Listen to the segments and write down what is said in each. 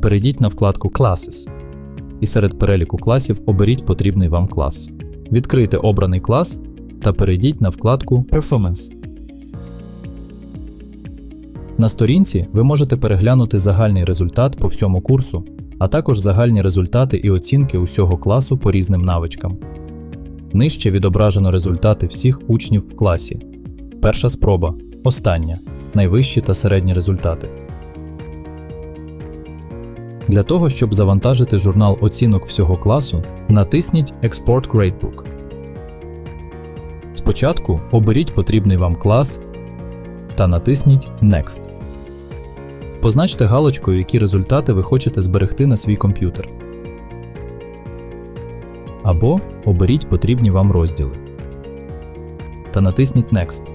перейдіть на вкладку Classes і серед переліку класів оберіть потрібний вам клас. Відкрийте обраний клас та перейдіть на вкладку Performance. На сторінці ви можете переглянути загальний результат по всьому курсу, а також загальні результати і оцінки усього класу по різним навичкам. Нижче відображено результати всіх учнів в класі. Перша спроба, остання, найвищі та середні результати. Для того, щоб завантажити журнал оцінок всього класу, натисніть Export Gradebook. Спочатку оберіть потрібний вам клас та натисніть Next. Позначте галочкою, які результати ви хочете зберегти на свій комп'ютер. Або оберіть потрібні вам розділи. Та натисніть Next.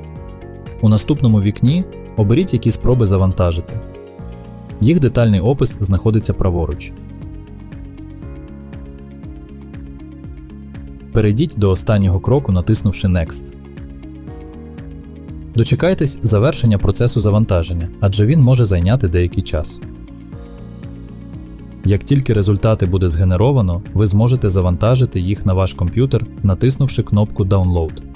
У наступному вікні оберіть які спроби завантажити. Їх детальний опис знаходиться праворуч. Перейдіть до останнього кроку, натиснувши Next. Дочекайтесь завершення процесу завантаження, адже він може зайняти деякий час. Як тільки результати буде згенеровано, ви зможете завантажити їх на ваш комп'ютер, натиснувши кнопку Download.